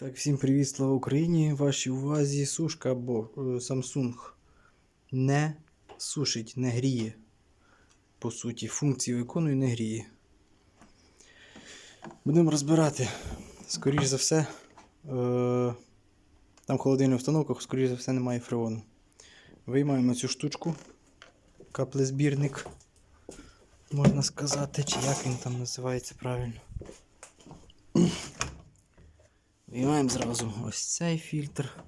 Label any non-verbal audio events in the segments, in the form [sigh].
Так, всім привіт, слава Україні! Вашій увазі сушка або е, Samsung не сушить, не гріє. По суті, функції виконує, не гріє. Будемо розбирати. Скоріш за все, е, там холодильна установка, скоріш за все, немає фреону. Виймаємо цю штучку, каплезбірник, можна сказати, чи як він там називається правильно. Виймаємо зразу ось цей фільтр.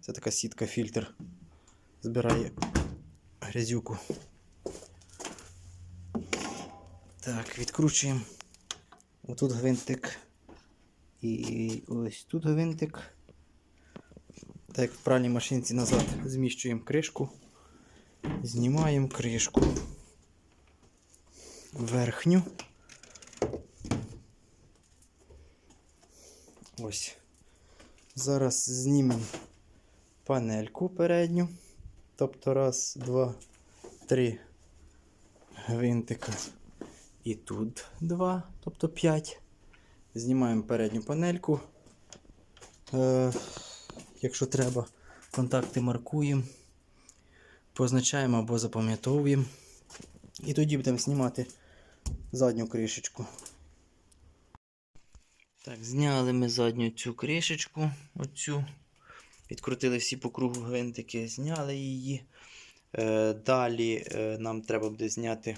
Це така сітка фільтр. Збирає грязюку. Так, відкручуємо. Отут гвинтик. І ось тут гвинтик. Так як в пральній машинці назад зміщуємо кришку. Знімаємо кришку. Верхню. Ось. Зараз знімемо панельку передню. Тобто раз, два, три гвинтика. І тут два, тобто п'ять. Знімаємо передню панельку. Е, якщо треба, контакти маркуємо, позначаємо або запам'ятовуємо. І тоді будемо знімати задню кришечку. Так, зняли ми задню цю кришечку, оцю. Відкрутили всі по кругу гвинтики, зняли її. Е, далі е, нам треба буде зняти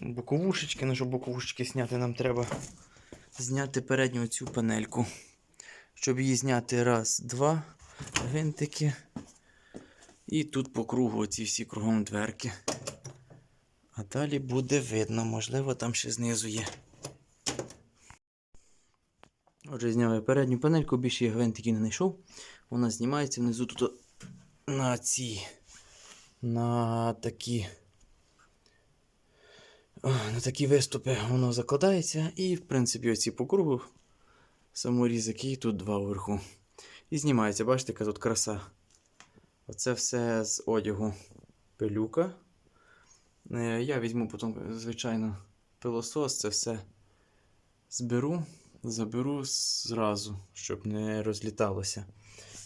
боковушечки. Ну, щоб боковушечки зняти, нам треба зняти передню цю панельку. Щоб її зняти, раз, два гвинтики. І тут по кругу оці всі кругом дверки. А далі буде видно, можливо, там ще знизу є. Отже, зняв передню панельку, більше я гвинтиків не знайшов. Вона знімається внизу тут на ці. На такі. На такі виступи воно закладається. І, в принципі, оці по кругу саморізик, і тут два вверху. І знімається, бачите, яка тут краса. Оце все з одягу пилюка. Е, Я візьму потім, звичайно, пилосос, це все зберу заберу зразу, щоб не розліталося.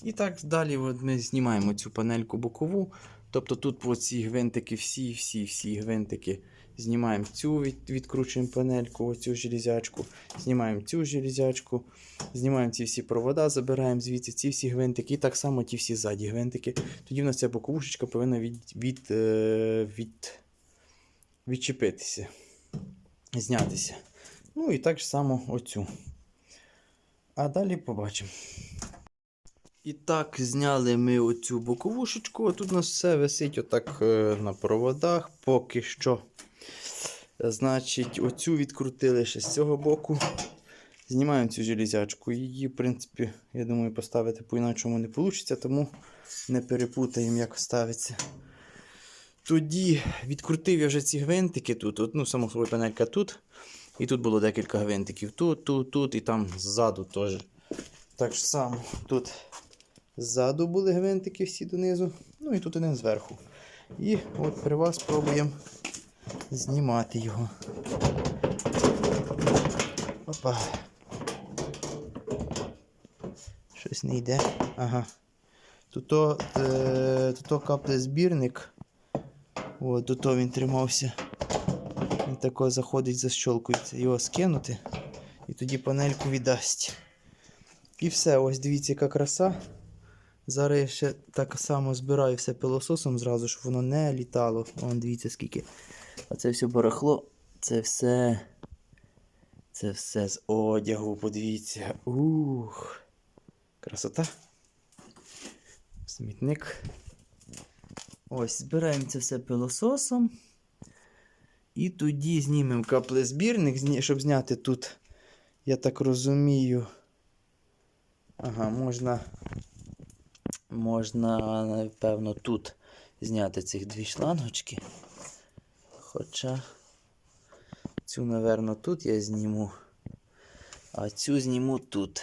І так далі от ми знімаємо цю панельку бокову. Тобто тут по ці гвинтики, всі-всі-всі гвинтики. Знімаємо цю, від, відкручуємо панельку, оцю железячку, знімаємо цю железячку, знімаємо ці всі провода, забираємо звідси ці всі гвинтики, і так само ті всі ззаді гвинтики. Тоді в нас ця боковушечка повинна від, від, е, від, відчепитися, знятися. Ну і так само оцю. А далі побачимо. І так, зняли ми оцю боковушечку. Тут у нас все висить отак е, на проводах поки що. Значить, оцю відкрутили ще з цього боку. Знімаємо цю железячку. Її, в принципі, я думаю, поставити по-іначому не вийде, тому не перепутаємо, як ставиться. Тоді відкрутив я вже ці гвинтики тут. Ну, само собою панелька тут. І тут було декілька гвинтиків. Тут, тут, тут і там ззаду теж. Так само тут ззаду були гвинтики всі донизу. Ну і тут один зверху. І от при вас спробуємо знімати його. Опа. Щось не йде. Ага. Тут то, е, тут то каплезбірник. От, тут то він тримався. Тако заходить, защолкується. Його скинути. І тоді панельку віддасть. І все, ось дивіться, яка краса. Зараз я ще так само збираю все пилососом зразу, щоб воно не літало. Вон дивіться скільки. А це все барахло. Це все. Це все з одягу, подивіться. Ух. Красота. Смітник. Ось, збираємо це все пилососом. І тоді знімемо каплезбірник, щоб зняти тут, я так розумію. Ага, можна, можна, напевно, тут зняти цих дві шлангочки. Хоча цю, напевно, тут я зніму, а цю зніму тут.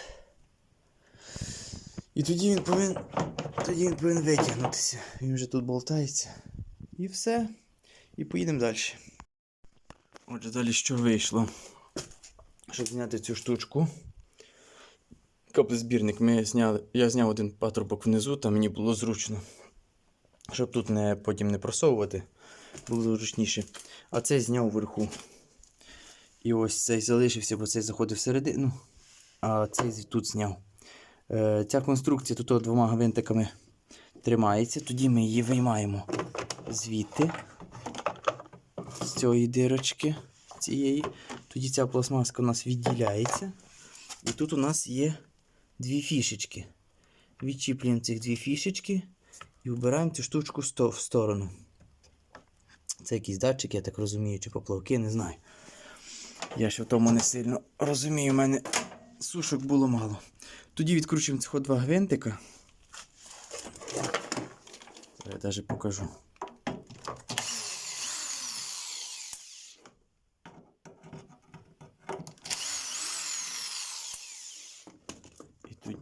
І тоді він повинен, тоді він повинен витягнутися. Він вже тут болтається. І все. І поїдемо далі. Отже, далі що вийшло? Щоб зняти цю штучку. каплезбірник ми зняли. Я зняв один патрубок внизу, там мені було зручно. Щоб тут не, потім не просовувати, було зручніше. А цей зняв вверху. І ось цей залишився, бо цей заходив всередину, а цей тут зняв. Е, ця конструкція тут двома гвинтиками тримається. Тоді ми її виймаємо звідти, цієї дирочки цієї. Тоді ця пластмаска у нас відділяється. І тут у нас є дві фішечки. Відчіплюємо цих дві фішечки і вбираємо цю штучку в сторону. Це якийсь датчик, я так розумію, чи поплавки, не знаю. Я ще в тому не сильно розумію, у мене сушок було мало. Тоді відкручуємо цих два гвинтика. Я навіть покажу.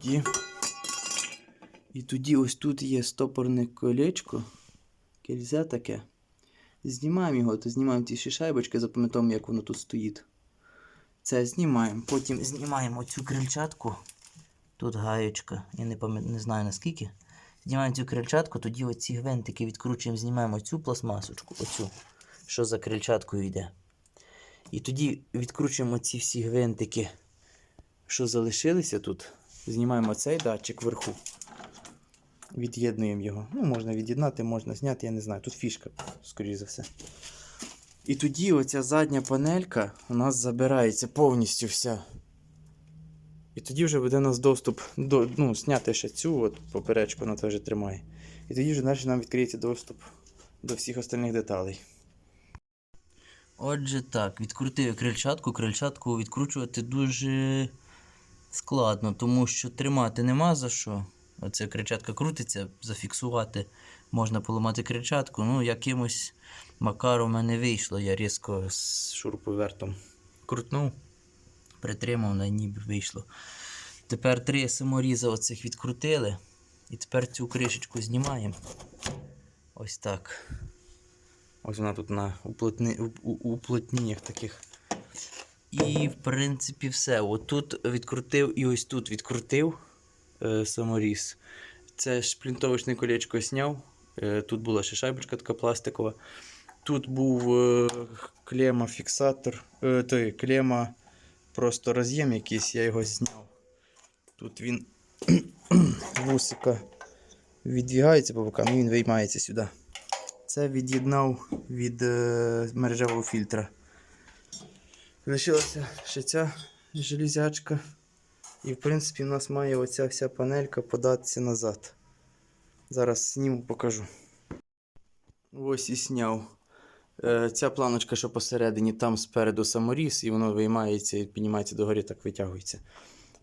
І тоді. І тоді ось тут є стопорне колечко. Кільце таке. Знімаємо його, то знімаємо ці ще шайбочки, запам'ятаємо, як воно тут стоїть. Це знімаємо. Потім знімаємо цю крильчатку. Тут гаєчка, я не, не знаю наскільки. Знімаємо цю крильчатку, тоді оці гвинтики відкручуємо, знімаємо цю пластмасочку, оцю, що за крильчаткою йде. І тоді відкручуємо ці всі гвинтики, що залишилися тут. Знімаємо цей датчик вверху. Від'єднуємо його. Ну, можна від'єднати, можна зняти, я не знаю. Тут фішка, скоріш за все. І тоді оця задня панелька у нас забирається повністю вся. І тоді вже буде у нас доступ до. Ну, зняти ще цю от поперечку, вона теж тримає. І тоді вже нам відкриється доступ до всіх остальних деталей. Отже, так, відкрутив крильчатку. Крильчатку відкручувати дуже складно, тому що тримати нема за що. Оце крильчатка крутиться, зафіксувати можна поламати крильчатку. Ну, якимось макаром у мене вийшло. Я різко з шуруповертом крутнув, притримав, на ніби вийшло. Тепер три саморіза оцих відкрутили. І тепер цю кришечку знімаємо. Ось так. Ось вона тут на уплотни... у- у- уплотненнях таких. І, в принципі, все. Отут відкрутив і ось тут відкрутив е, саморіз. Це шплінтовочне колечко зняв. Е, тут була ще шайбочка така пластикова. Тут був е, клема фіксатор. Е, той, клема просто роз'єм якийсь, я його зняв. Тут він [clears throat] вусика віддвігається по бокам і він виймається сюди. Це від'єднав від е, мережевого фільтра. Лишилася ще ця железячка. І в принципі у нас має оця вся панелька податися назад. Зараз зніму, покажу. Ось і сняв. Е, Ця планочка, що посередині, там спереду саморіз, і воно виймається і піднімається догорі, так витягується.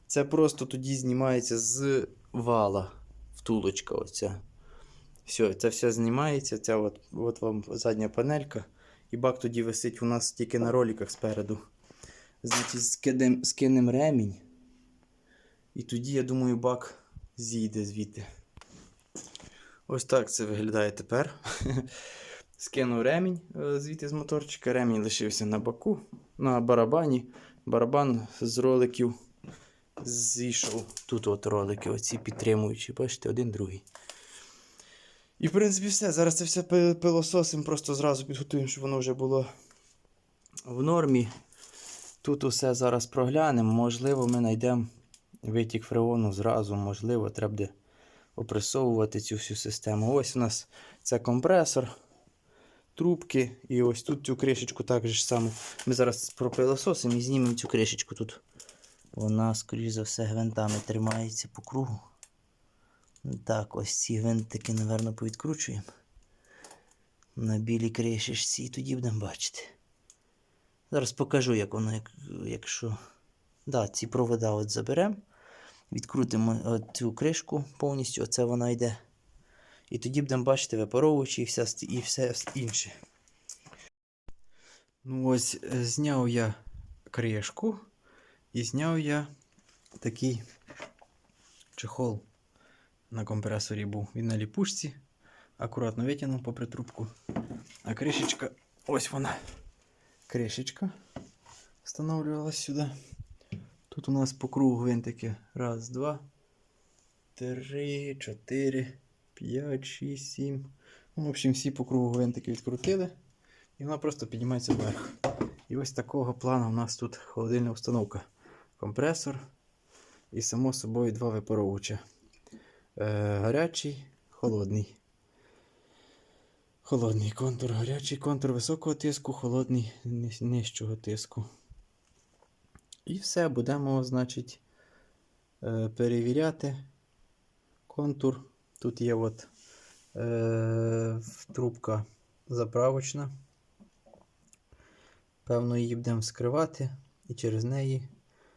Це просто тоді знімається з вала втулочка. оця. Все, це все знімається. Ця от, от вам задня панелька. І бак тоді висить у нас тільки на роликах спереду. Значить, скидем, скинем ремінь. І тоді, я думаю, бак зійде звідти. Ось так це виглядає тепер. [laughs] Скинув ремінь е, звідти з моторчика. Ремінь лишився на боку, на барабані. Барабан з роликів зійшов. Тут от ролики, оці підтримуючі, бачите, один другий. І в принципі все. Зараз це все пилососим, просто зразу підготуємо, щоб воно вже було в нормі. Тут усе зараз проглянемо. Можливо, ми знайдемо витік фреону зразу, можливо, треба буде опресовувати цю всю систему. Ось у нас це компресор, трубки, і ось тут цю кришечку так же ж само. Ми зараз пропилососимо і знімемо цю кришечку тут. Вона, скоріш за все, гвинтами тримається по кругу. Так, ось ці гвинтики, напевно, повідкручуємо. На білій кришечці і тоді будемо бачити. Зараз покажу, як воно, як, якщо. Да, ці провода от заберемо. Відкрутимо цю кришку повністю, оце вона йде. І тоді будемо бачити випаровувачі і, ст- і все інше. Ну ось е, зняв я кришку і зняв я такий чехол на компресорі був. Він на ліпушці. Акуратно витягнув попри трубку. А кришечка, ось вона. Кришечка встановлювалась сюди. Тут у нас по кругу гвинтики. Раз, два, три, чотири, п'ять, шість, сім. Ну, в общем, всі по кругу гвинтики відкрутили. І вона просто піднімається вверх. І ось такого плану у нас тут холодильна установка. Компресор і, само собою, два випаровувача. Е, гарячий, холодний. Холодний контур, гарячий контур високого тиску, холодний ни- нижчого тиску. І все, будемо, значить, е, перевіряти контур. Тут є от е, трубка заправочна. Певно, її будемо скривати і через неї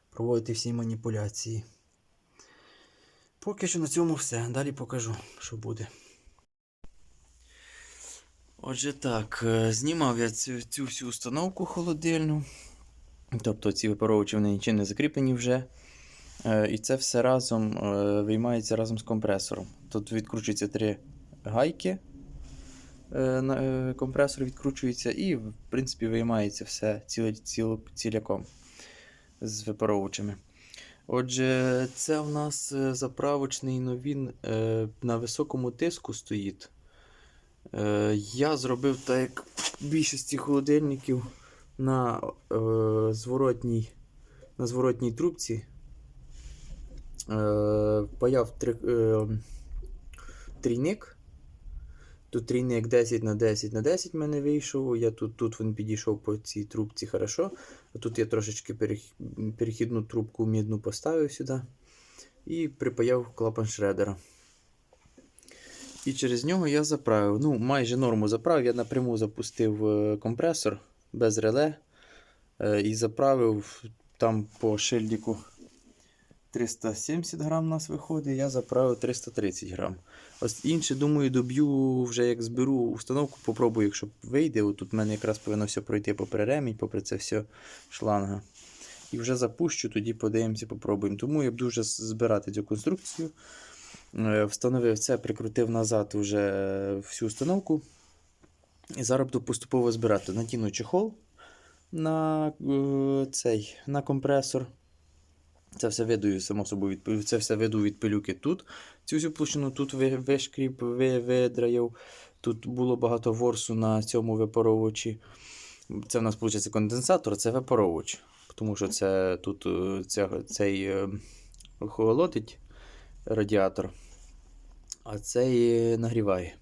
проводити всі маніпуляції. Поки що на цьому все. Далі покажу, що буде. Отже, так, е, знімав я цю, цю всю установку холодильну. Тобто ці випаровувачі вони нічим не закріплені вже. Е, І це все разом е, виймається разом з компресором. Тут відкручуються три гайки. Компресор відкручується і, в принципі, виймається все ціляком з випаровувачами. Отже, це у нас е, заправочний, но він е, на високому тиску стоїть. Е, я зробив так, як в більшості холодильників на, зворотній, на зворотній трубці. Паяв трійник. Тут трійник 10 на 10 на 10 в мене вийшов. Я тут, тут він підійшов по цій трубці хорошо. А тут я трошечки перех- перехідну трубку мідну поставив сюди і припаяв клапан шредера. І через нього я заправив. Ну, майже норму заправив. Я напряму запустив е, компресор без реле. е, І заправив там по шильдику 370 грам нас виходить, я заправив 330 грам. Ось інше, думаю, доб'ю вже як зберу установку, попробую, якщо вийде. Отут в мене якраз повинно все пройти попри ремінь, попри це все шланга. І вже запущу, тоді подивимося, попробуємо. Тому я буду вже збирати цю конструкцію. Е, Встановив це, прикрутив назад вже всю установку. І зараз буду поступово збирати. Натягну чехол на е, цей на компресор. Це все видую, само собою, від, це все веду від пилюки тут. Цю всю площину тут вишкріп, ви, видраяв. Тут було багато ворсу на цьому випаровувачі. Це в нас виходить конденсатор, це випаровувач. Тому що це тут е, ця, цей е, холодить радіатор, а цей е, нагріває.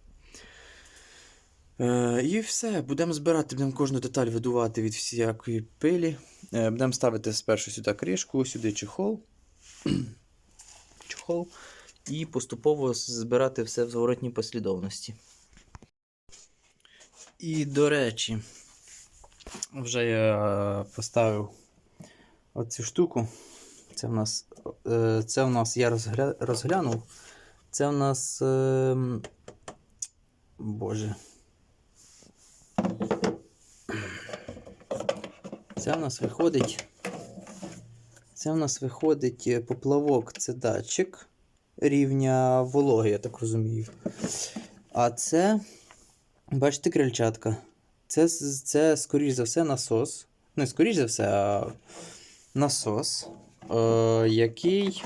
Е, і все, будемо збирати, будемо кожну деталь видувати від всякої пилі. Е, будемо ставити спершу сюди кришку, сюди чехол. [clears throat] чехол. І поступово збирати все в зворотній послідовності. І, до речі, вже я поставив оцю штуку. Це в нас, е, це в нас я розгля, розглянув. Це в нас. Е, Боже. Це в нас виходить. Це в нас виходить е, поплавок, це датчик рівня вологи, я так розумію. А це, бачите, крильчатка. Це, це скоріш за все, насос. Не скоріш за все, а насос, е, який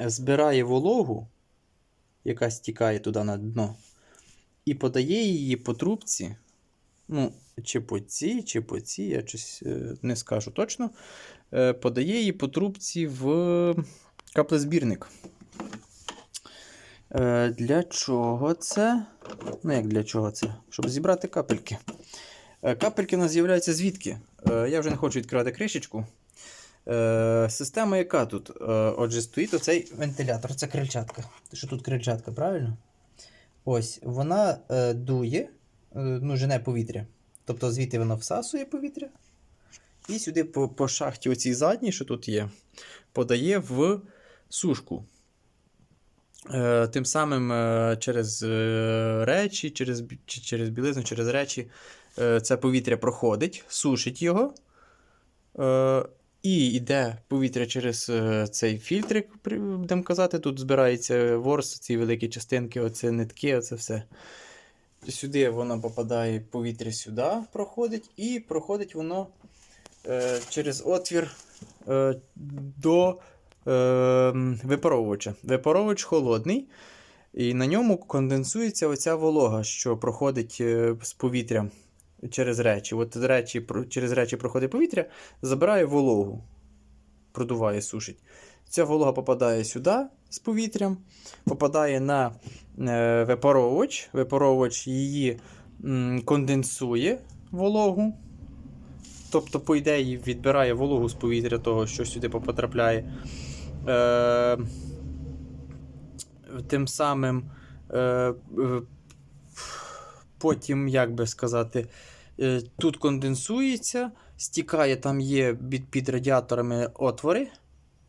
збирає вологу, яка стікає туди на дно, і подає її по трубці. Ну, чи по цій, чи по цій, я щось е, не скажу точно. Е, подає її по трубці в каплезбірник. Е, для чого це? Ну, як для чого це? Щоб зібрати капельки. Капельки у нас з'являються звідки? Я вже не хочу відкривати кришечку. Система яка тут? Отже, стоїть оцей вентилятор, це крильчатка. Що тут крильчатка, правильно? Ось, вона дує, ну, жене повітря. Тобто звідти воно всасує повітря. І сюди по, по шахті оцій задній, що тут є, подає в сушку. Е, тим самим е, через е, речі, через, через білизну, через речі е, це повітря проходить, сушить його. Е, і йде повітря через е, цей фільтрик, будемо казати. Тут збирається ворс, ці великі частинки, оце нитки, оце все. Сюди воно попадає повітря сюди, проходить, і проходить воно е, через отвір е, до е, випаровувача. Випаровувач холодний, і на ньому конденсується оця волога, що проходить е, з повітря через речі. От речі, через речі проходить повітря, забирає вологу, продуває, сушить. Ця волога попадає сюди з повітрям, попадає на е, випаровувач. Випаровувач її конденсує вологу. Тобто, по ідеї, відбирає вологу з повітря того, що сюди потрапляє. Е, тим самим е, потім, як би сказати, е, тут конденсується, стікає, там є під, під радіаторами отвори,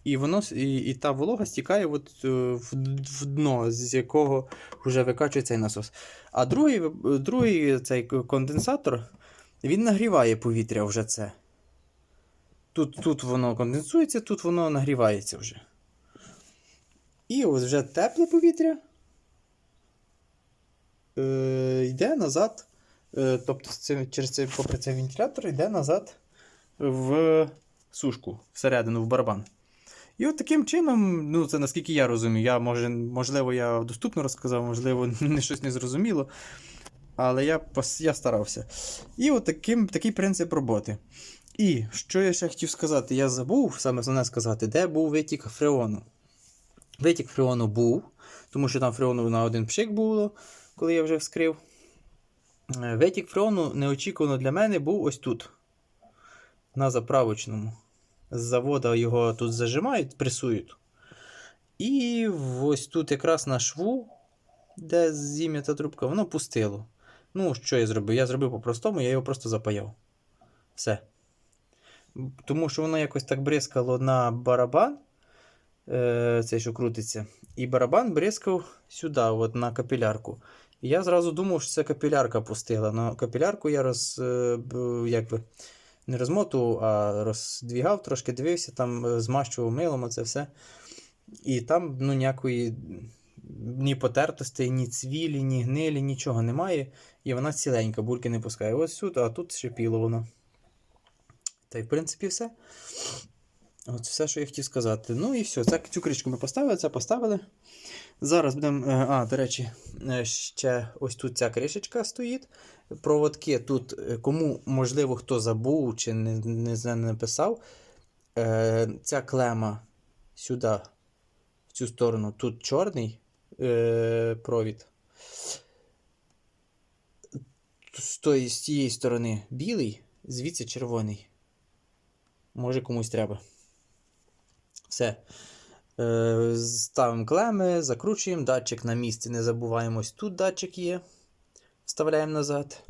і, воно, і, і та волога стікає от, е, в, в дно, з якого вже викачує цей насос. А другий, другий цей конденсатор він нагріває повітря вже це. Тут, тут воно конденсується, тут воно нагрівається вже. І ось вже тепле повітря е, йде назад. Е, тобто через цей, попри цей вентилятор йде назад в сушку, всередину, в барабан. І от таким чином, ну це наскільки я розумію, я, може, можливо, я доступно розказав, можливо, [laughs] не щось не зрозуміло. Але я, я старався. І от таким, такий принцип роботи. І що я ще хотів сказати? Я забув саме основне сказати, де був витік фреону. Витік фреону був, тому що там фреону на один пшик було, коли я вже вскрив. Е, Витік фреону неочікувано для мене був ось тут, на заправочному. З завода його тут зажимають, пресують. І ось тут якраз на шву, де зім'ята трубка, воно пустило. Ну, що я зробив? Я зробив по-простому, я його просто запаяв. Все. Тому що воно якось так бризкало на барабан, е, цей, що крутиться, і барабан бризкав сюди, от на капілярку. І я зразу думав, що це капілярка пустила. Но капілярку я роз, е, б- якби, не розмотував, а роздвігав, трошки дивився, там е, змащував милом оце все. І там ну, ніякої ні потертостей, ні цвілі, ні гнилі, нічого немає. І вона ціленька, бульки не пускає. Ось сюди, а тут шипіло воно. Та й в принципі все. От все, що я хотів сказати. Ну і все. Це, цю кришку ми поставили, це поставили. Зараз будемо. е, А, до речі, е, ще ось тут ця кришечка стоїть. Проводки тут, е, кому, можливо, хто забув чи не, не, написав. Е, Ця клема сюди, в цю сторону, тут чорний е, провід. З, тої, з тієї сторони білий, звідси червоний. Може комусь треба. Все. Е, ставимо клеми, закручуємо, датчик на місці. Не забуваємо, ось тут датчик є. Вставляємо назад.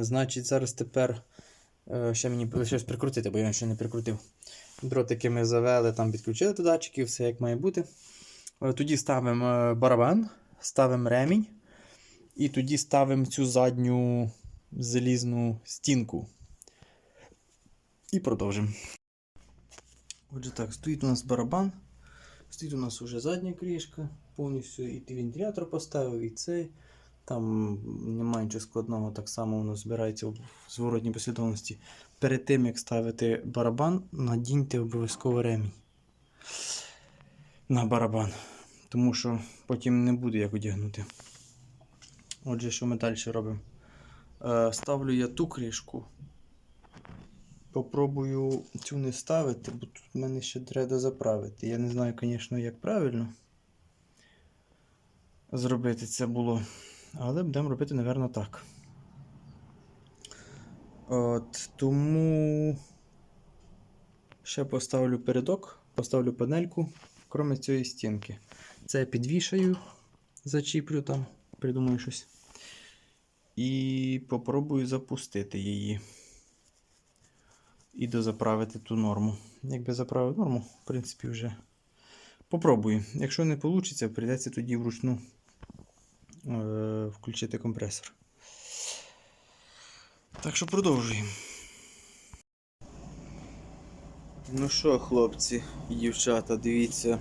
Значить, зараз тепер е, ще мені щось прикрутити, бо я ще не прикрутив. Дротики ми завели, там підключили до датчиків, все як має бути. Е, Тоді ставимо е, барабан, ставимо ремінь. І тоді ставимо цю задню залізну стінку. І продовжимо. Отже, так, стоїть у нас барабан. Стоїть у нас уже задня кришка, повністю і вентилятор поставив, і цей. Там немає нічого складного, так само воно збирається в зворотній послідовності. Перед тим, як ставити барабан, надіньте обов'язково ремінь на барабан. Тому що потім не буде як одягнути. Отже, що ми далі робимо? Е, ставлю я ту кришку. Попробую цю не ставити, бо тут в мене ще треба заправити. Я не знаю, звісно, як правильно зробити це було. Але будемо робити, напевно, так. От, тому ще поставлю передок, поставлю панельку, крім цієї стінки. Це підвішаю, зачіплю там, придумаю щось. І попробую запустити її. І дозаправити ту норму. Якби заправив норму, в принципі, вже попробую. Якщо не вийде, прийдеться тоді вручну е- включити компресор. Так що продовжуємо. Ну що, хлопці і дівчата, дивіться.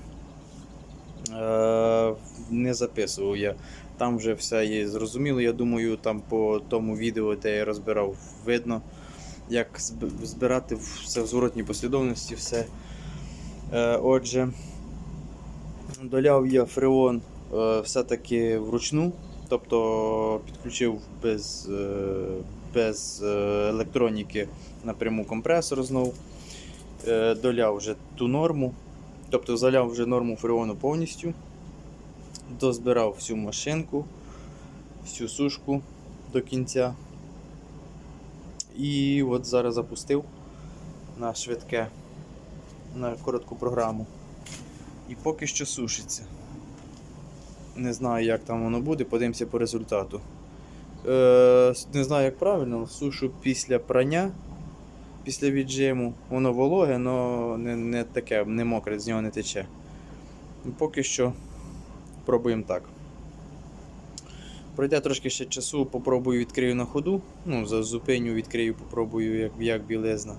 Е, не записував я. Там вже все є зрозуміло. Я думаю, там по тому відео, де я розбирав, видно. Як збирати все в зворотній послідовності, все. Е, отже, доляв я фреон е, все-таки вручну, тобто підключив без, е, без електроніки напряму компресор знову. Доляв вже ту норму, тобто заляв вже норму фреону повністю. Дозбирав всю машинку, всю сушку до кінця. І от зараз запустив на швидке, на коротку програму. І поки що сушиться. Не знаю, як там воно буде, подивимося по результату. Е, не знаю, як правильно, сушу після прання, після віджиму. Воно вологе, але не, не таке, не мокре, з нього не тече. Поки що пробуємо так. Пройде трошки ще часу, попробую відкрию на ходу. Ну, за зупиню відкрию, попробую, як, як білизна.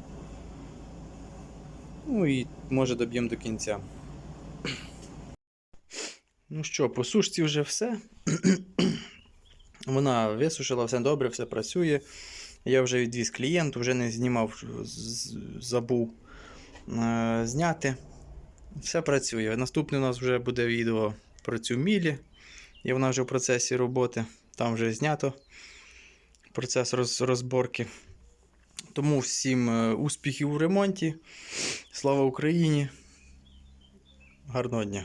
Ну і може доб'ємо до кінця. Ну що, по сушці вже все. [clears throat] Вона висушила, все добре, все працює. Я вже відвіз клієнту, вже не знімав, забув е, зняти. Все працює. Наступне у нас вже буде відео про цю мілі. І вона вже в процесі роботи. Там вже знято процес роз, розборки. Тому всім е, успіхів у ремонті. Слава Україні! Гарного дня!